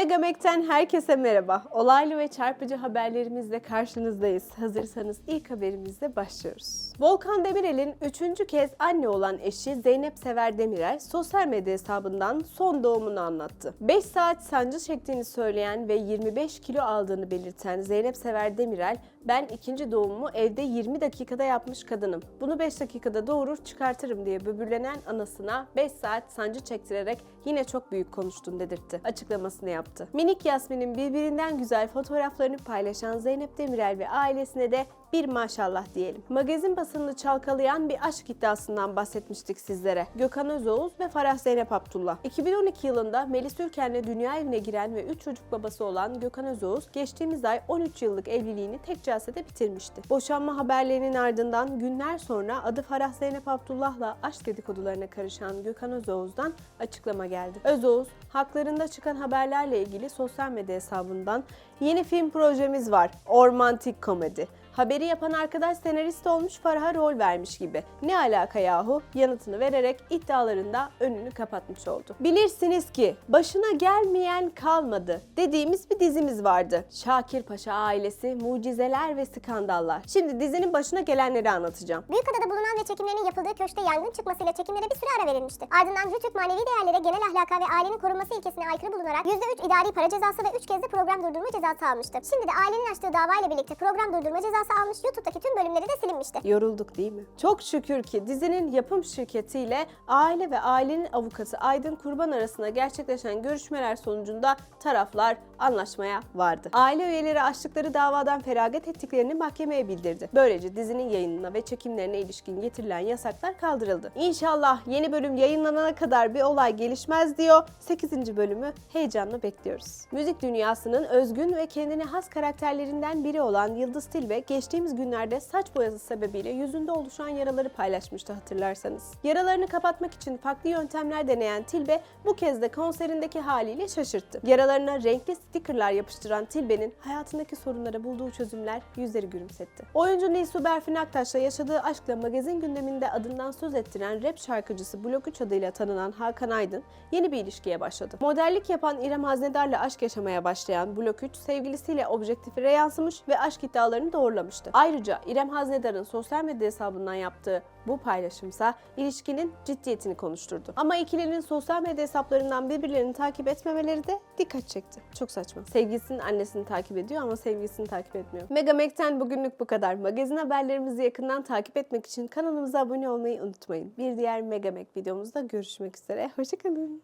Megamek'ten herkese merhaba. Olaylı ve çarpıcı haberlerimizle karşınızdayız. Hazırsanız ilk haberimizle başlıyoruz. Volkan Demirel'in üçüncü kez anne olan eşi Zeynep Sever Demirel sosyal medya hesabından son doğumunu anlattı. 5 saat sancı çektiğini söyleyen ve 25 kilo aldığını belirten Zeynep Sever Demirel, ben ikinci doğumumu evde 20 dakikada yapmış kadınım. Bunu 5 dakikada doğurur çıkartırım diye böbürlenen anasına 5 saat sancı çektirerek yine çok büyük konuştun dedirtti. Açıklamasını yaptı. Minik Yasmin'in birbirinden güzel fotoğraflarını paylaşan Zeynep Demirel ve ailesine de bir maşallah diyelim. Magazin basınını çalkalayan bir aşk iddiasından bahsetmiştik sizlere. Gökhan Özoğuz ve Farah Zeynep Abdullah. 2012 yılında Melis Ülken'le dünya evine giren ve 3 çocuk babası olan Gökhan Özoğuz geçtiğimiz ay 13 yıllık evliliğini tek celsede bitirmişti. Boşanma haberlerinin ardından günler sonra adı Farah Zeynep Abdullah'la aşk dedikodularına karışan Gökhan Özoğuz'dan açıklama geldi. Özoğuz, haklarında çıkan haberlerle ilgili sosyal medya hesabından yeni film projemiz var. Ormantik komedi. Haberi yapan arkadaş senarist olmuş Farah'a rol vermiş gibi. Ne alaka yahu? Yanıtını vererek iddialarında önünü kapatmış oldu. Bilirsiniz ki başına gelmeyen kalmadı dediğimiz bir dizimiz vardı. Şakir Paşa ailesi, mucizeler ve skandallar. Şimdi dizinin başına gelenleri anlatacağım. Büyükada'da bulunan ve çekimlerinin yapıldığı köşkte yangın çıkmasıyla çekimlere bir süre ara verilmişti. Ardından Rütük manevi değerlere, genel ahlaka ve ailenin korunması ilkesine aykırı bulunarak %3 idari para cezası ve 3 kez de program durdurma cezası almıştı. Şimdi de ailenin açtığı davayla birlikte program durdurma cezası almış, YouTube'daki tüm bölümleri de silinmişti. Yorulduk değil mi? Çok şükür ki dizinin yapım şirketiyle aile ve ailenin avukatı Aydın Kurban arasında gerçekleşen görüşmeler sonucunda taraflar anlaşmaya vardı. Aile üyeleri açtıkları davadan feragat ettiklerini mahkemeye bildirdi. Böylece dizinin yayınına ve çekimlerine ilişkin getirilen yasaklar kaldırıldı. İnşallah yeni bölüm yayınlanana kadar bir olay gelişmez diyor. 8. bölümü heyecanla bekliyoruz. Müzik dünyasının özgün ve kendine has karakterlerinden biri olan Yıldız Tilbe geçtiğimiz günlerde saç boyası sebebiyle yüzünde oluşan yaraları paylaşmıştı hatırlarsanız. Yaralarını kapatmak için farklı yöntemler deneyen Tilbe bu kez de konserindeki haliyle şaşırttı. Yaralarına renkli stickerlar yapıştıran Tilbe'nin hayatındaki sorunlara bulduğu çözümler yüzleri gülümsetti. Oyuncu Nilsu Berfin Aktaş'la yaşadığı aşkla magazin gündeminde adından söz ettiren rap şarkıcısı Blok 3 adıyla tanınan Hakan Aydın yeni bir ilişkiye başladı. Modellik yapan İrem Haznedar'la aşk yaşamaya başlayan Blok 3 sevgilisiyle objektifine yansımış ve aşk iddialarını doğrulamıştı. Ayrıca İrem Haznedar'ın sosyal medya hesabından yaptığı bu paylaşımsa ilişkinin ciddiyetini konuşturdu. Ama ikilinin sosyal medya hesaplarından birbirlerini takip etmemeleri de dikkat çekti. Çok saçma. Sevgilisinin annesini takip ediyor ama sevgilisini takip etmiyor. Megamek'ten bugünlük bu kadar. Magazin haberlerimizi yakından takip etmek için kanalımıza abone olmayı unutmayın. Bir diğer Megamek videomuzda görüşmek üzere. Hoşçakalın.